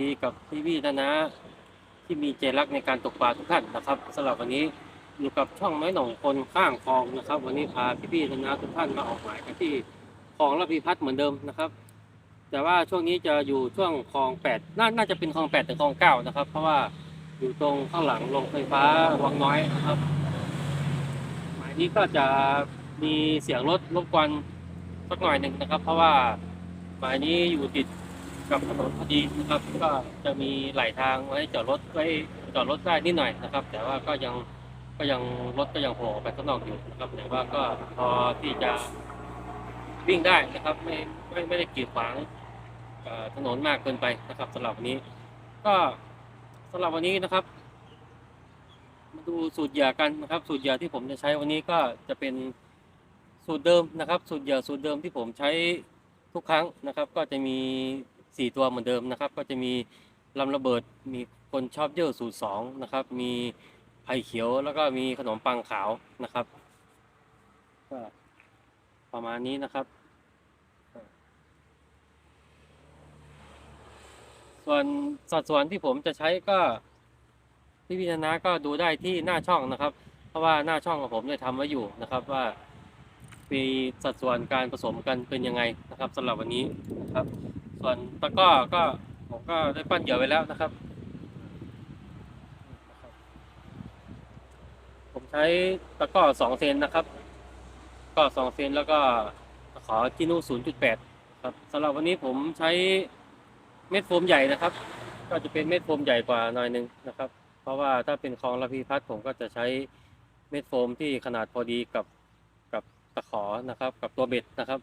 ดีกับพี่พี่นะนะ ที่มีใจรักในการตกปลาทุกท่านนะครับสำหรับวันนี้อยู่กับช่องไม้หนองคนข้างคลองนะครับ วันนี้พาพี่พี่นะนะทุกท่านมาออกหมายกันที่คลองระพีพัฒน์เหมือนเดิมนะครับ แต่ว่าช่วงนี้จะอยู่ช่วงคลองแปดน่าน่าจะเป็นคลองแปดถึงคลองเก้านะครับ เพราะว่าอยู่ตรงข้างหลังโรงไฟฟ้าวังน้อยนะครับ หมายนี้ก็จะมีเสียงรถรบกวนสักหน่อยหนึ่งนะครับ เพราะว่าหมายนี้อยู่ติด กับถนนพอดีนะครับก็จะมีไหลทางไว้จอดรถไว้จอดรถได้นิดหน่อยนะครับ แต่ว่าก็ยังก็ยังรถก็ยังโผล่ไปข้างนอกอยู่นะครับแต่ว่าก็พอที่จะวิ่งได้นะครับ ไม่ไม่ไม่ได้กีดขวางถนนมากเกินไปนะครับสำหรับวันนี้ ก็สำหรับวันนี้นะครับ มาดูสูตรยื่อกันนะครับ สูตรยื่อที่ผมจะใช้วันนี้ก็จะเป็นสูตรเดิมนะครับ สูตรยื่อสูตรเดิมที่ผมใช้ทุกครั้งนะครับ ก็จะมี สี่ตัวเหมือนเดิมนะครับ ก็จะมีลำระเบิดมีคนชอบเยอะสูตรสองนะครับ มีไผ่เขียวแล้วก็มีขนมปังขาวนะครับก็ประมาณนี้นะครับ ส่วนสัดส่วนที่ผมจะใช้ก็พี่พิจารณาก็ดูได้ที่หน้าช่องนะครับ เพราะว่าหน้าช่องของผมได้ทำไว้อยู่นะครับว่ามีสัดส่วนการผสมกันเป็นยังไงนะครับสำหรับวันนี้นะครับ ส่วนตะก้อก็ผมก็ได้ปั้นเหยื่อไว้แล้วนะครับ ผมใช้ตะก้อสองเซนนะครับ ก็สองเซนแล้วก็ตะขอจินูศูนย์จุดแปดครับสำหรับวันนี้ผมใช้เม็ดโฟมใหญ่นะครับ ก็จะเป็นเม็ดโฟมใหญ่กว่าหน่อยหนึงนะครับ เพราะว่าถ้าเป็นคลองระพีพัฒน์ผมก็จะใช้เม็ดโฟมที่ขนาดพอดีกับกับตะขอนะครับ กับตัวเบ็ดนะครับ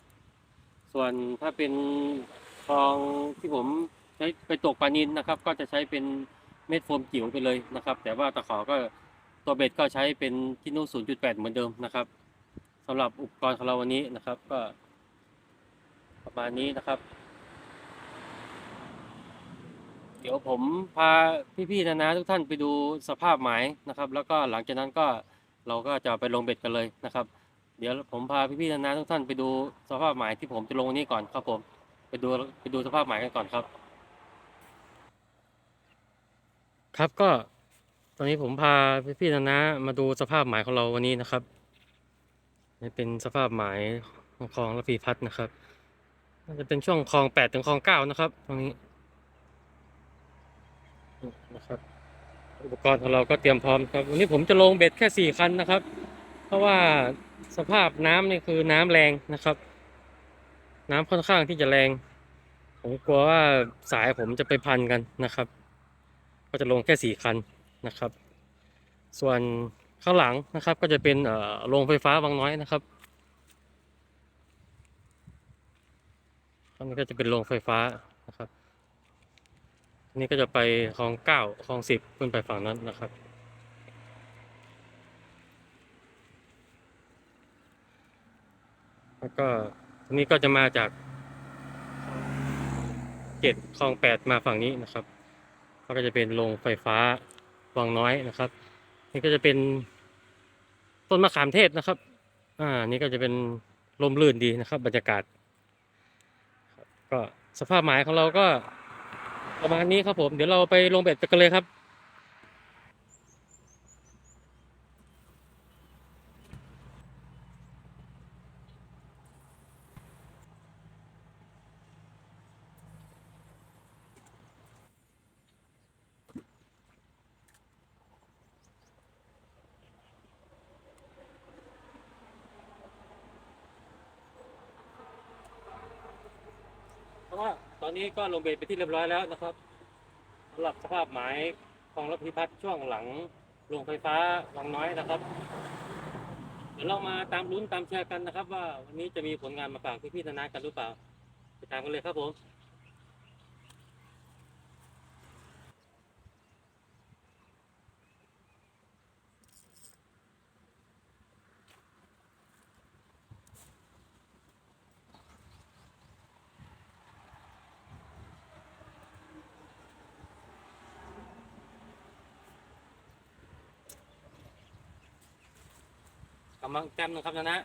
ส่วนถ้าเป็น คลองที่ผมใช้ไปตกปลานินนะครับ ก็จะใช้เป็นเม็ดโฟมจิ๋วไปเลยนะครับ แต่ว่าตะขอก็ตัวเบ็ดก็ใช้เป็นที่นู่น0.8 เหมือนเดิมนะครับสำหรับอุปกรณ์ของเราวันนี้นะครับก็ ประมาณนี้นะครับ เดี๋ยวผมพาพี่ๆนะนะทุกท่านไปดูสภาพหมายนะครับ แล้วก็หลังจากนั้นก็เราก็จะไปลงเบ็ดกันเลยนะครับ เดี๋ยวผมพาพี่ๆนะนะทุกท่านไปดูสภาพหมายที่ผมจะลงวันนี้ก่อนครับผม ไปดูไปดูสภาพหมายกันก่อนครับ ครับก็ตอนนี้ผมพาพี่ๆนะนะมาดูสภาพหมายของเราวันนี้นะครับนี่เป็นสภาพหมายของคลองระพีพัฒน์นะครับน่าจะเป็นช่วงคลองแปดถึงคลองเก้านะครับ ตรงนี้นะครับอุปกรณ์ของเราก็เตรียมพร้อมครับวันนี้ผมจะลงเบ็ดแค่สี่คันนะครับ เพราะว่าสภาพน้ำนี่คือน้ำแรงนะครับ น้ำค่อนข้างที่จะแรง ผมกลัวว่าสายผมจะไปพันกันนะครับ ก็จะลงแค่สี่คันนะครับ ส่วนข้างหลังนะครับ ก็จะเป็นโรงไฟฟ้าบางน้อยนะครับอันนี้ก็จะเป็นโรงไฟฟ้านะครับนนี้ก็จะไปคลองเก้าคลองสิบขึ้นไปฝั่งนั้นนะครับ แล้วก็ อันนี้ก็จะมาจากเจ็ดคลองแปดมาฝั่งนี้นะครับ ก็จะเป็นโรงไฟฟ้าวังน้อยนะครับ นี่ก็จะเป็นต้นมะขามเทศนะครับ อ่า นี่ก็จะเป็นลมลื่นดีนะครับ บรรยากาศ ก็สภาพหมายของเราก็ประมาณนี้ครับผม เดี๋ยวเราไปลงเบ็ดกันเลยครับ เพราะว่าตอนนี้ ก็ลงเบ็ดไปที่เรียบร้อยแล้วนะครับสำหรับสภาพหมายของรถพิพัฒน์ช่วงหลังโรงไฟฟ้าวังน้อยนะครับ เดี๋ยวเรามาตามลุ้นตามแชร์กันนะครับ ว่าวันนี้จะมีผลงานมาฝากพี่ๆนานากันหรือเปล่าไปตามกันเลยครับผม กำลังแต้มนะครับนะ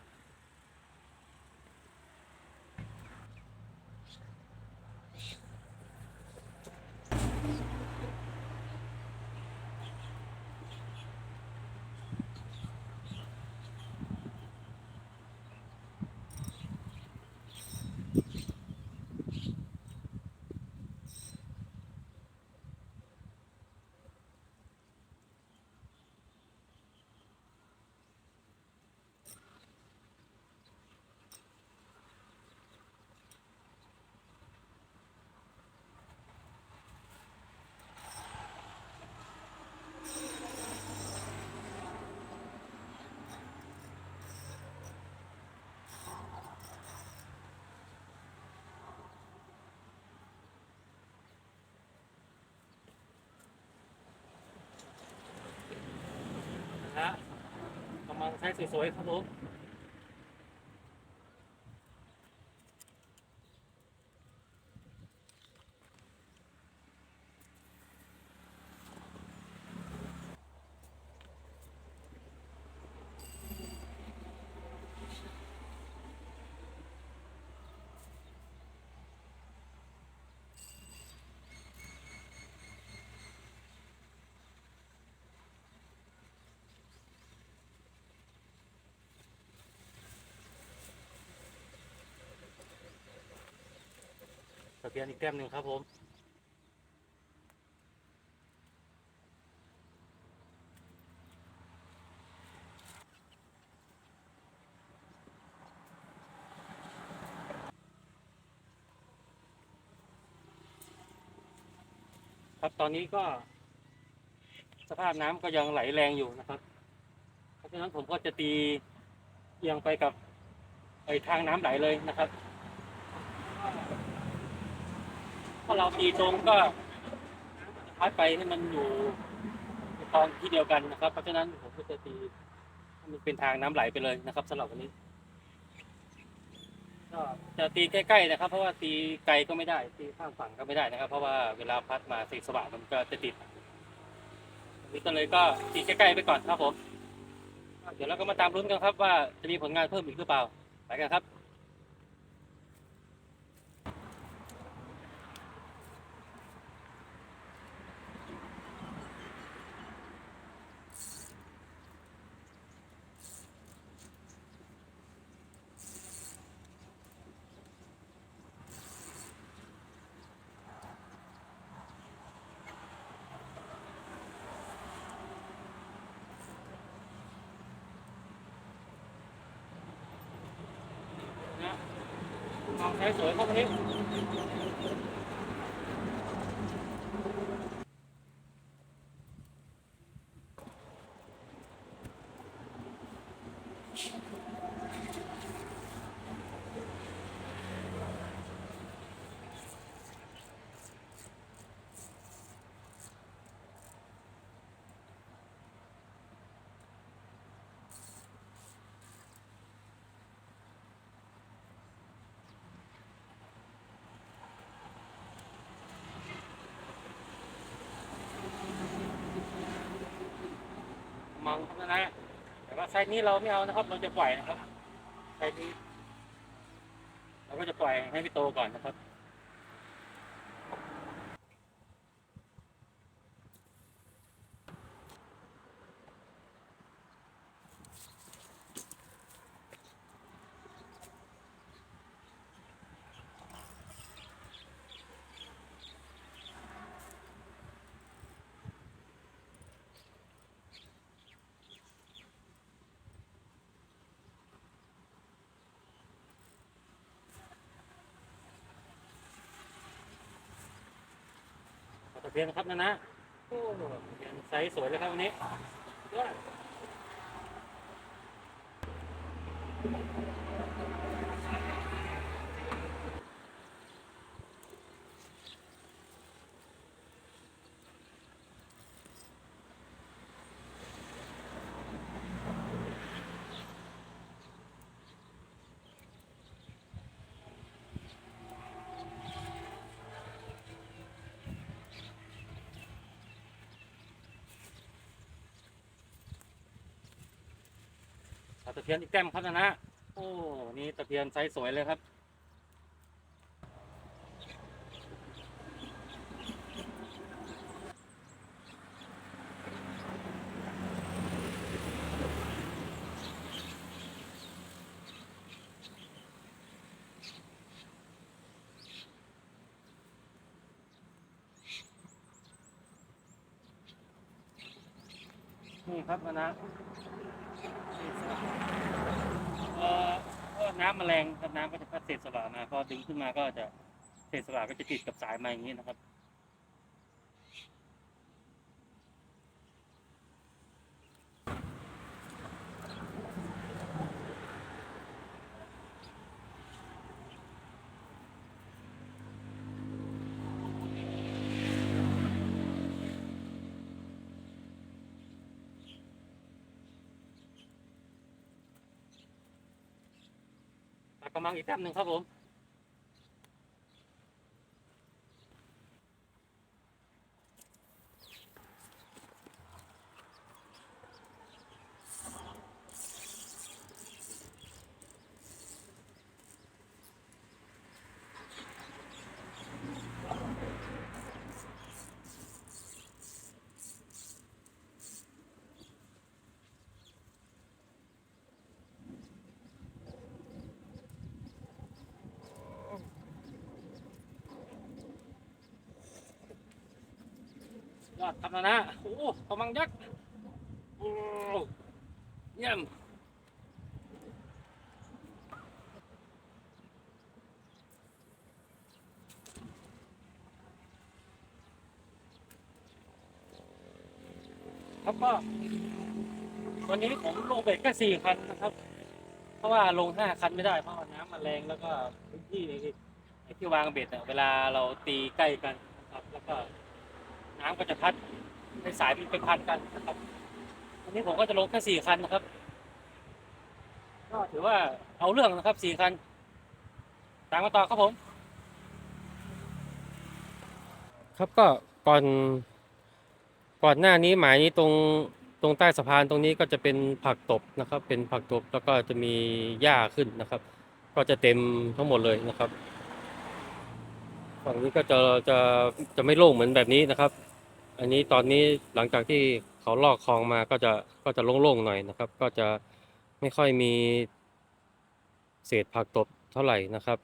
ฮะกำลังใช้สวยๆครับผม เบียนอีกแต้มหนึ่งครับผมครับตอนนี้ก็ สภาพน้ำก็ยังไหลแรงอยู่นะครับ เพราะฉะนั้นผมก็จะตีเอียงไปกับไอทางน้ำไหลเลยนะครับ ถ้าเราตีตรงก็พัดไปให้มันอยู่ในคลองที่เดียวกันนะครับ เพราะฉะนั้นผมก็จะตีมันเป็นทางน้ำไหลไปเลยนะครับสำหรับวันนี้ก็จะตีใกล้ๆนะครับ เพราะว่าตีไกลก็ไม่ได้ ตีข้ามฝั่งก็ไม่ได้นะครับ เพราะว่าเวลาพัดมาสีสว่างมันก็จะติดนี้ก็เลยก็ตีใกล้ๆไปก่อนครับผม เดี๋ยวเราก็มาตามลุ้นกันครับว่าจะมีผลงานเพิ่มอีกหรือเปล่าไปกันครับ มองใช้สวยเข้าไปนนี้ องครับนะ แต่ว่าไซส์นี้เราไม่เอานะครับ เราจะปล่อยนะครับไซส์นี้ เราก็จะปล่อยให้พี่โตก่อนนะครับ เพียนะครับนะนะโอ้ตะเพียนไซส์สวยเลยครับวันนี้ยอด ตะเพียนอีกแต้มครับนะนะโอ้นี่ตะเพียนไซส์สวยเลยครับ นี่ครับนะนะเอ่อก็ น้ำแมลงครับน้ำก็จะพัดเศษสลามาพอดึงขึ้นมาก็จะเศษสลาก็จะติดกับสายมาอย่างนี้นะครับ กำลังอีกแป๊บหนึ่งครับผม ยอดครับนะนะโอ้กำลังยักษ์โอ้เยี่ยมครับก็วันนี้ผมลงเบ็ดแค่สี่คันนะครับ เพราะว่าลงห้าคันไม่ได้เพราะว่าน้ำมันแรงแล้วก็พื้นที่ที่วางเบ็ดเวลาเราตีใกล้กันนะครับแล้วก็ น้ำก็จะพัดในสายมันไปพันกันนะครับวันนี้ผมก็จะลงแค่สี่คันนะครับ ก็ถือว่าเอาเรื่องนะครับสี่คัน ตามมาต่อครับผม ครับก็ก่อนก่อนหน้านี้หมายนี้ตรงตรงใต้สะพานตรงนี้ก็จะเป็นผักตบนะครับ เป็นผักตบแล้วก็จะมีหญ้าขึ้นนะครับ ก็จะเต็มทั้งหมดเลยนะครับ ฝั่งนี้ก็จะจะจะไม่โล่งเหมือนแบบนี้นะครับ อันนี้ตอนนี้หลังจากที่เขาลอกคลองมาก็จะก็จะโล่งๆหน่อยนะครับ ก็จะไม่ค่อยมีเศษผักตบเท่าไหร่นะครับ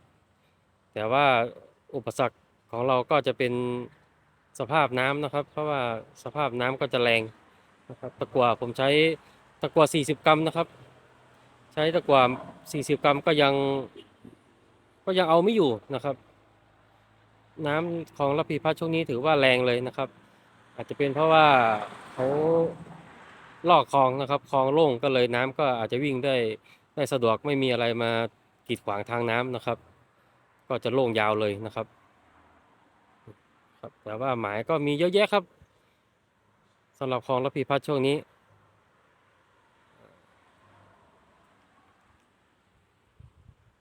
แต่ว่าอุปสรรคของเราก็จะเป็นสภาพน้ำนะครับ เพราะว่าสภาพน้ำก็จะแรงนะครับ ตะกั่วผมใช้ตะกั่ว40 กรัมนะครับ ใช้ตะกั่ว40 กรัมก็ยัง ก็ยังเอาไม่อยู่นะครับ น้ำของระพีพัฒช่วงนี้ถือว่าแรงเลยนะครับ อาจจะเป็นเพราะว่าเขาลอกคลองนะครับคลองโล่งก็เลยน้ำก็อาจจะวิ่งได้ได้สะดวกไม่มีอะไรมากีดขวางทางน้ำนะครับ ก็จะโล่งยาวเลยนะครับครับแต่ว่าหมายก็มีเยอะแยะครับสำหรับคลองระพีพัฒน์ช่วงนี้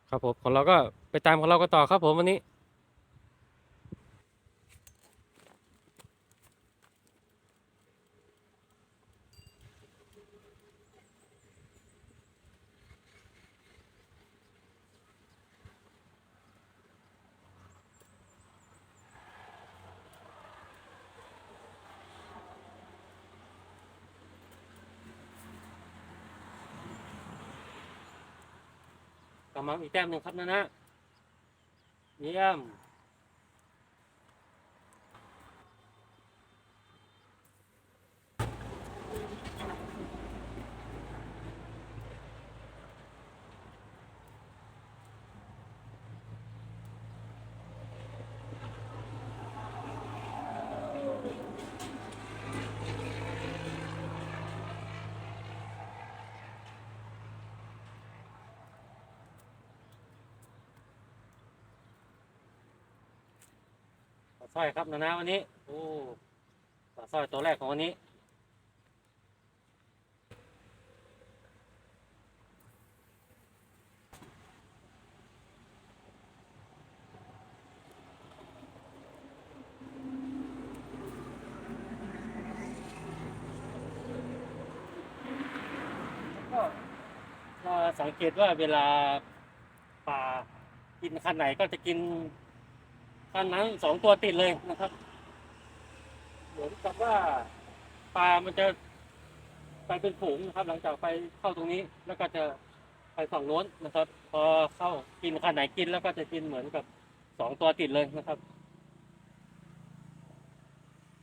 ครับผมของเราก็ไปตามของเราก็ต่อครับผมวันนี้ กำลังอีกแต้มหนึ่งครับนะนะเยี่ยม ร้อยครับนะนะวันนี้ โอ้ปลาสร้อยตัวแรกของวันนี้ ก็ก็สังเกตว่าเวลาปลากินคันไหนก็จะกิน คันนั้นสองตัวติดเลยนะครับ เหมือนกับว่าปลามันจะไปเป็นฝูงนะครับ หลังจากไปเข้าตรงนี้แล้วก็จะไปฝั่งโน้นนะครับ พอเข้ากินคันไหนกินแล้วก็จะกินเหมือนกับสองตัวติดเลยนะครับ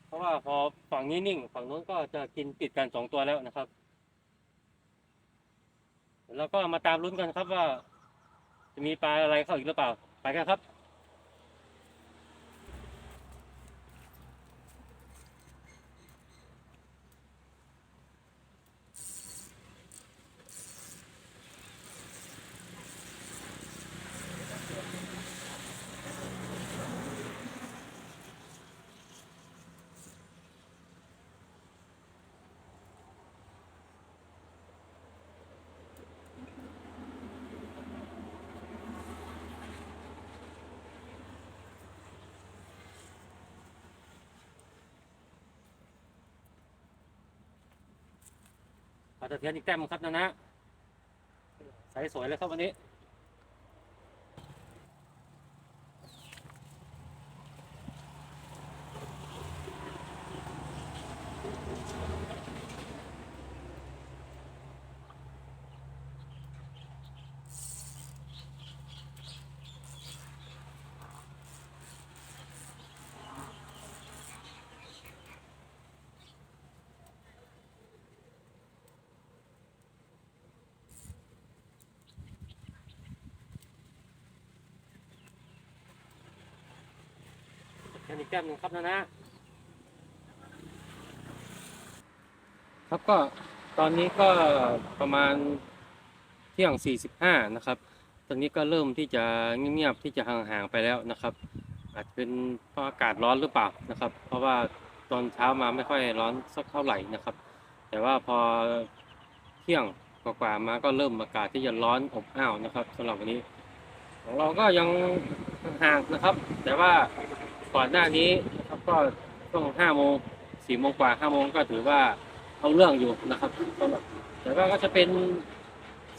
เพราะว่าพอฝั่งนี้นิ่ง ฝั่งโน้นก็จะกินติดกันสองตัวแล้วนะครับ แล้วก็มาตามลุ้นกันครับว่า จะมีปลาอะไรเข้าอีกหรือเปล่า ไปกันครับ ปลาตะเพียนอีกแต้มครับนะนะใสสวยเลยครับวันนี้ แค่นี้แก้มหนึ่งครับนะนะครับก็ตอนนี้ก็ประมาณเที่ยง 45 นะครับ ตอนนี้ก็เริ่มที่จะเงียบๆที่จะห่างๆไปแล้วนะครับ อาจจะเป็นเพราะอากาศร้อนหรือเปล่านะครับ เพราะว่าตอนเช้ามาไม่ค่อยร้อนสักเท่าไหร่นะครับ แต่ว่าพอเที่ยงกว่าๆมาก็เริ่มอากาศที่จะร้อนอบอ้าวนะครับสำหรับวันนี้ ของเราก็ยังห่างนะครับ แต่ว่า ก่อนหน้านี้นะครับก็ช่วงห้าโมงสี่โมงกว่าห้าโมงก็ถือว่าเอาเรื่องอยู่นะครับแต่ว่าก็จะเป็น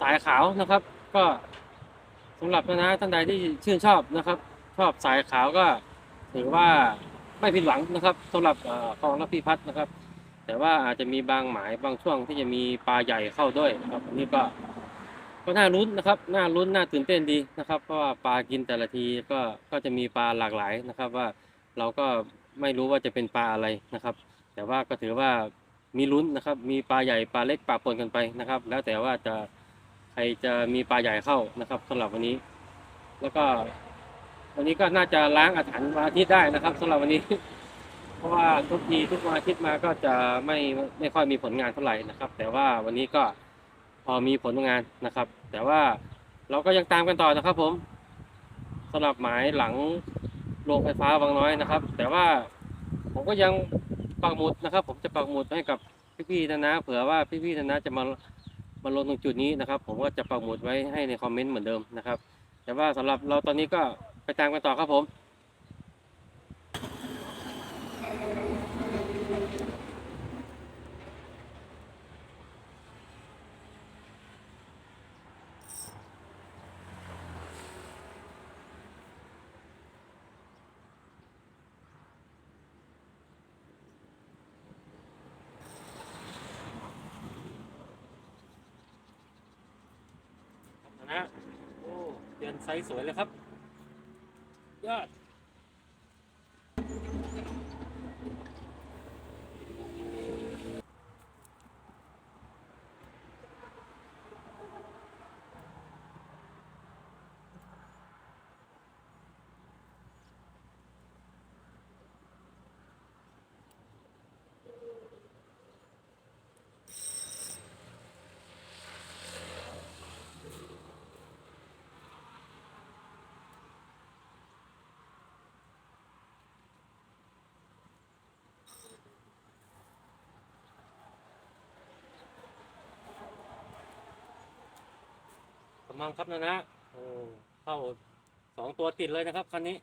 สายขาวนะครับ ก็สำหรับนะท่านใดที่ชื่นชอบนะครับ ชอบสายขาวก็ถือว่าไม่ผิดหวังนะครับสำหรับเอ่อคลองรับพิพัฒน์นะครับ แต่ว่าอาจจะมีบางหมายบางช่วงที่จะมีปลาใหญ่เข้าด้วยครับนนี้ก็ก็น่าลุ้นนะครับ น่าลุ้น น่าตื่นเต้นดีนะครับ เพราะว่าปลากินแต่ละทีก็ ก็จะมีปลาหลากหลายนะครับว่า เราก็ไม่รู้ว่าจะเป็นปลาอะไรนะครับ แต่ว่าก็ถือว่ามีลุ้นนะครับ มีปลาใหญ่ปลาเล็กปลาปนกันไปนะครับ แล้วแต่ว่าจะใครจะมีปลาใหญ่เข้านะครับสำหรับวันนี้ แล้วก็ วันนี้ก็น่าจะล้างอาถรรพ์วันอาทิตย์ได้นะครับสำหรับวันนี้ เพราะว่าทุกทีทุกวันอาทิตย์มาก็จะไม่ไม่ค่อยมีผลงานเท่าไหร่นะครับ แต่ว่าวันนี้ก็พอมีผลงานนะครับ แต่ว่าเราก็ยังตามกันต่อนะครับผมสำหรับหมายหลัง โรงไฟฟ้าบางน้อยนะครับ แต่ว่าผมก็ยังปักหมุดนะครับ ผมจะปักหมุดให้กับพี่ๆนะนะเผื่อว่าพี่ๆนะนะจะมามาลงตรงจุดนี้นะครับ ผมก็จะปักหมุดไว้ให้ในคอมเมนต์เหมือนเดิมนะครับ แต่ว่าสำหรับเราตอนนี้ก็ไปตามกันต่อครับผม นะนะโอ้เดือน ไซส์สวยเลยครับ ยอด มังครับนะนะโอ้เข้าสองตัวติดเลยนะครับคันนี้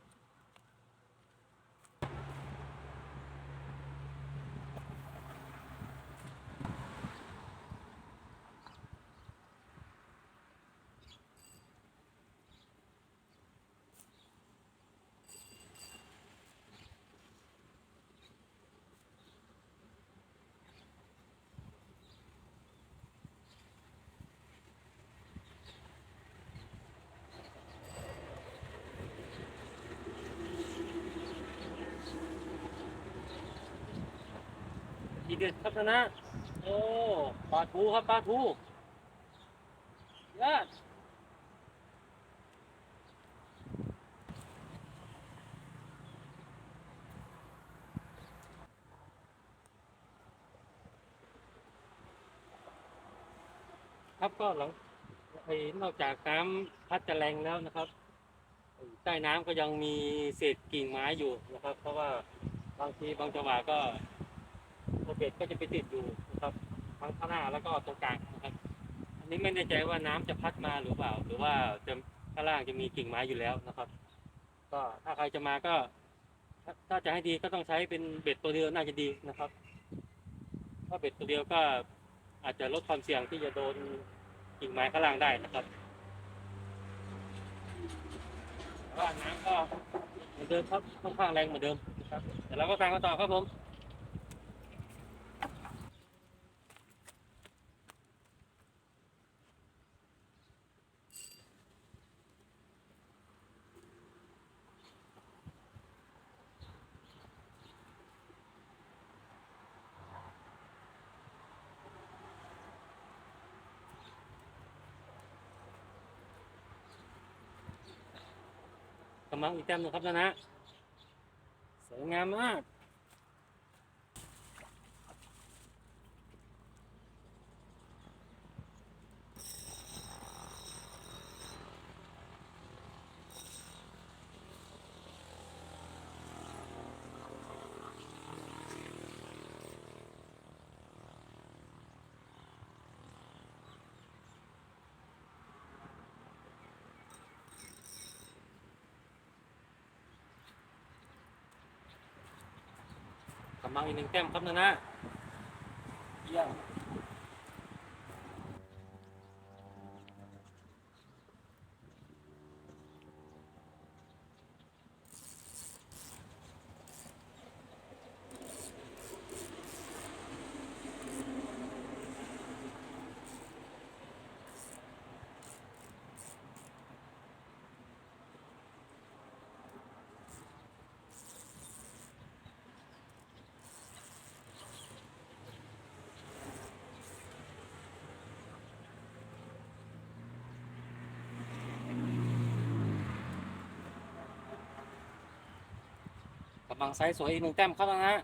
ทีเด็ดครับนะ โอ้ปลาทูครับปลาทูยอดครับก็หลังนอกจากน้ำพัดจะแรงแล้วนะครับ ใต้น้ำก็ยังมีเศษกิ่งไม้อยู่นะครับ เพราะว่าบางทีบางจังหวะก็ บ็ดก็จะไปติดอยู่นะครับทั้งข้างหน้าแล้วก็ตรงกลางนะครับอันนี้ไม่แน่ใจว่าน้ำจะพัดมาหรือเปล่า หรือว่าจะข้างล่างจะมีกิ่งไม้อยู่แล้วนะครับ ก็ถ้าใครจะมาก็ถ้าจะให้ดีก็ต้องใช้เป็นเบ็ดตัวเดียวน่าจะดีนะครับเพราะเบ็ดตัวเดียวก็อาจจะลดความเสี่ยงที่จะโดนกิ่งไม้ข้างล่างได้นะครับแต่ว่าน้ำก็เหมือนเดิมครับค่อนข้างแรงเหมือนเดิมนะครับเดี๋ยวเราก็ฟังกันต่อครับผม มังอีกแต้มหนึงครับนะนะสวยงามมาก มังอีกหนึ่งแต้มครับนะนะเยี่ยม วังไซส์สวยอีกหนึ่งแต้มครับนะนะ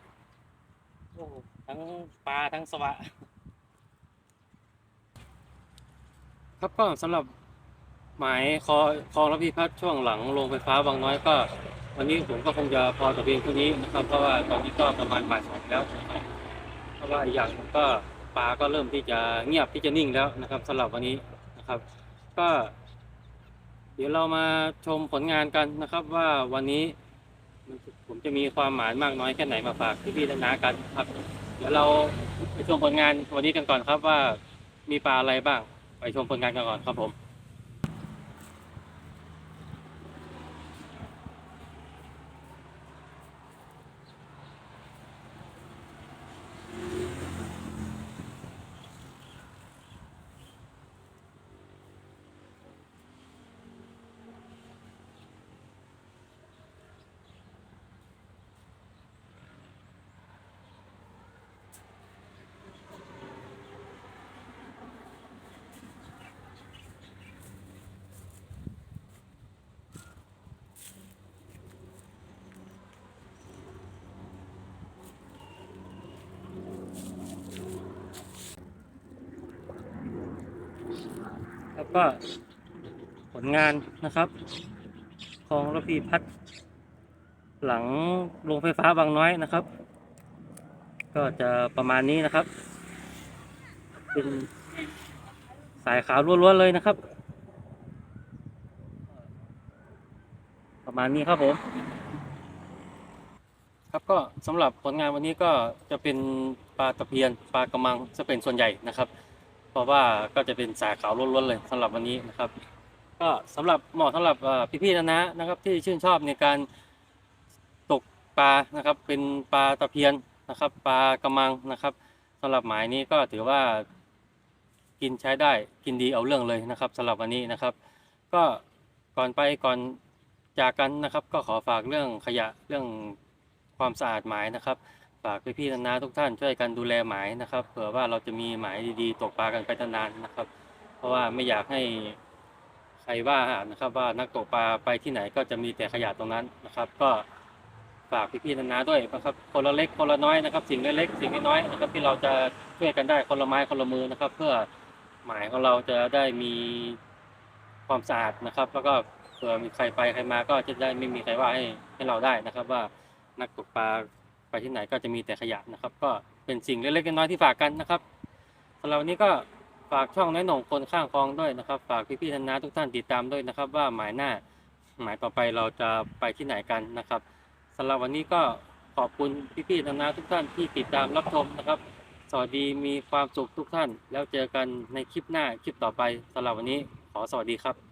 โอ้ทั้งปลาทั้งสวะ ครับก็สำหรับหมายคอคลองระพีพัฒช่วงหลังโรงไฟฟ้าบางน้อยก็ วันนี้ผมก็คงจะพอแต่เพียงเท่านี้นะครับเพราะว่าตอนนี้ก็ประมาณบ่ายสองแล้ว เพราะว่าอีกอย่างก็ปลาก็เริ่มที่จะเงียบที่จะนิ่งแล้วนะครับสำหรับวันนี้นะครับ ก็ เดี๋ยวเรามาชมผลงานกันนะครับว่าวันนี้ ผมจะมีความหมายมากน้อยแค่ไหนมาฝากพี่ๆนากันครับ เดี๋ยวเราไปชมผลงานวันนี้กันก่อนครับว่ามีปลาอะไรบ้าง ไปชมผลงานกันก่อนครับผม ก็ผลงานนะครับของระพีพัฒน์หลังโรงไฟฟ้าบางน้อยนะครับ ก็จะประมาณนี้นะครับ เป็นสายขาวล้วนๆเลยนะครับ ประมาณนี้ครับผม ครับก็สำหรับผลงานวันนี้ก็จะเป็นปลาตะเพียนปลากระมังจะเป็นส่วนใหญ่นะครับ ราะว่าก็จะเป็นสายขาวล้วนๆเลยสำหรับวันนี้นะครับ ก็สำหรับเหมาะสำหรับพี่ๆนะนะนะครับที่ชื่นชอบในการตกปลานะครับ เป็นปลาตะเพียนนะครับ ปลากระมังนะครับสำหรับหมายนี้ก็ถือว่ากินใช้ได้กินดีเอาเรื่องเลยนะครับสำหรับวันนี้นะครับ ก็ก่อนไปก่อนจากกันนะครับ ก็ขอฝากเรื่องขยะเรื่องความสะอาดหมายนะครับ ฝากพี่ๆนานาทุกท่านช่วยกันดูแลหมายนะครับ เผื่อว่าเราจะมีหมายดีๆตกปลากันไปนานๆนะครับ เพราะว่าไม่อยากให้ใครว่านะครับว่านักตกปลาไปที่ไหนก็จะมีแต่ขยะตรงนั้นนะครับ ก็ฝากพี่ๆนานาด้วยนะครับ คนละเล็กคนละน้อยนะครับ สิ่งเล็กๆสิ่งน้อยๆนะครับที่เราจะช่วยกันได้คนละไม้คนละมือนะครับ เพื่อหมายของเราจะได้มีความสะอาดนะครับ แล้วก็เผื่อมีใครไปใครมาก็จะได้ไม่มีใครว่าให้ให้เราได้นะครับ ว่านักตกปลา ไปที่ไหนก็จะมีแต่ขยะนะครับ ก็เป็นสิ่งเล็กๆน้อยๆที่ฝากกันนะครับสำหรับวันนี้ก็ฝากช่องน้อยหน่งคนข้างคลองด้วยนะครับ ฝากพี่ๆทนนาทุกท่านติดตามด้วยนะครับ ว่าหมายหน้าหมายต่อไปเราจะไปที่ไหนกันนะครับสำหรับวันนี้ก็ขอบคุณพี่ๆทนนาทุกท่านที่ติดตามรับชมนะครับ สวัสดีมีความสุขทุกท่าน แล้วเจอกันในคลิปหน้าคลิปต่อไปสำหรับวันนี้ขอสวัสดีครับ